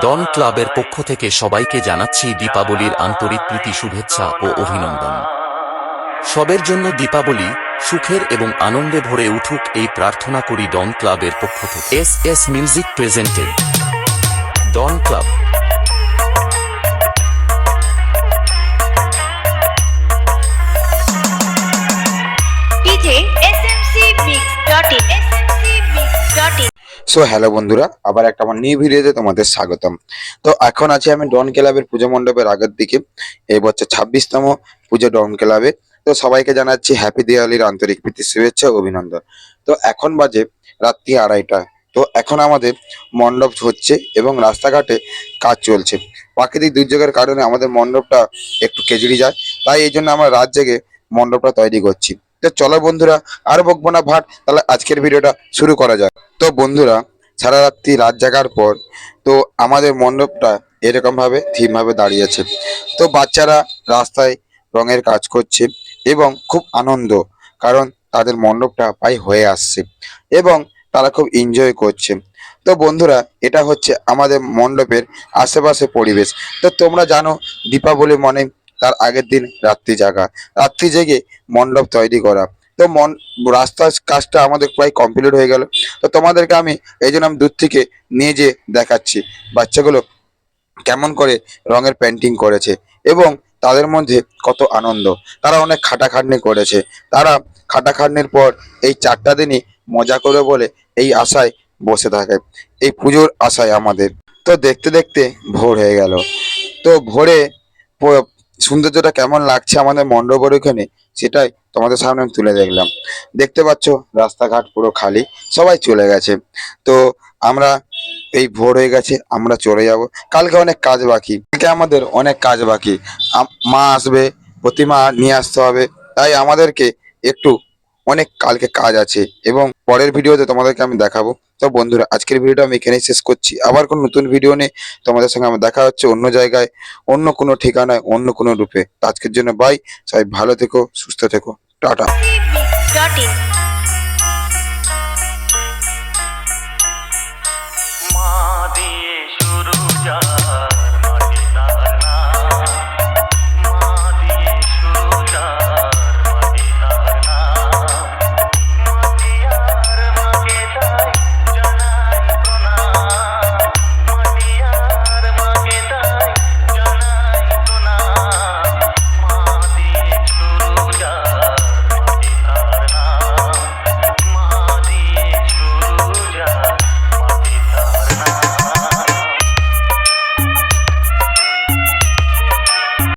ডন ক্লাবের পক্ষ থেকে সবাইকে জানাচ্ছি দীপাবলির আন্তরিক প্রীতি, শুভেচ্ছা ও অভিনন্দন। সবের জন্য দীপাবলি সুখের এবং আনন্দে ভরে উঠুক এই প্রার্থনা করি ডন ক্লাবের পক্ষ থেকে। S S music presented. Don club. So hello বন্ধুরা, আবার একটা আমার নিউ ভিডিওতে তোমাদের স্বাগতম। তো এখন আছি আমি ডন ক্লাবের পুজো মণ্ডপের আগের দিকে, এই বছর ছাব্বিশতম পুজো ডন ক্লাবে। তো সবাইকে জানাচ্ছি হ্যাপি দিওয়ালির আন্তরিক প্রীতি, শুভেচ্ছা ও অভিনন্দন। তো এখন বাজে রাত্রি আড়াইটা। তো এখন আমাদের মণ্ডপ হচ্ছে এবং রাস্তাঘাটে কাজ চলছে। প্রাকৃতিক দুর্যোগের কারণে আমাদের মণ্ডপটা একটু কেজড়ি যায়, তাই এই জন্য আমরা রাত জেগে মণ্ডপটা তৈরি করছি। তো চলো বন্ধুরা, আর বকবো না ভাট, তাহলে আজকের ভিডিওটা শুরু করা যাক। তো বন্ধুরা, সারা রাত্রি রাত জাগার পর, তো আমাদের মণ্ডপটা এরকমভাবে, থিমভাবে দাঁড়িয়েছে তো বাচ্চারা রাস্তায় রঙের কাজ করছে এবং খুব আনন্দ, কারণ তাদের মণ্ডপটা প্রায় হয়ে আসছে এবং তারা খুব এনজয় করছে। তো বন্ধুরা, এটা হচ্ছে আমাদের মণ্ডপের আশেপাশে পরিবেশ। তো তোমরা জানো, দীপাবলি মানে তার আগের দিন রাত্রি জাগা। রাত্রি জেগে মণ্ডপ তৈরি করা। তো মন রাস্তার কাজটা আমাদের প্রায় কমপ্লিট হয়ে গেল। তো তোমাদেরকে আমি এই জন্য আমি দূর থেকে নিয়ে যে দেখাচ্ছি। বাচ্চাগুলো কেমন করে রঙের পেন্টিং করেছে এবং তাদের মধ্যে কত আনন্দ। তারা অনেক খাটাখাটনি করেছে। তারা খাটাখাটনির পর এই চারটা দিনই মজা করে বলে এই আশায় বসে থাকে। এই পুজোর আশায় আমাদের। তো দেখতে দেখতে ভোর হয়ে গেল। তো ভোরে সৌন্দর্যটা কেমন লাগছে আমাদের মণ্ডপের ওখানে সেটাই তোমাদের সামনে আমি তুলে দেখলাম। দেখতে পাচ্ছ, রাস্তাঘাট পুরো খালি, সবাই চলে গেছে। তো আমরা এই ভোর হয়ে গেছে, আমরা চলে যাব। কালকে অনেক কাজ বাকি, কালকে আমাদের অনেক কাজ বাকি। মা আসবে, প্রতিমা নিয়ে আসতে হবে। তাই আমাদেরকে একটু অনেক কালকে কাজ আছে এবং পরের ভিডিওতে তোমাদেরকে আমি দেখাবো। তো বন্ধুরা, আজকের ভিডিওটা আমি এখানেই শেষ করছি। আবার কোনো নতুন ভিডিও নিয়ে তোমাদের সঙ্গে আমার দেখা হচ্ছে অন্য জায়গায়, অন্য কোনো ঠিকানায়, অন্য কোনো রূপে। আজকের জন্য বাই সবাই ভালো থেকো, সুস্থ থেকো। টাটা।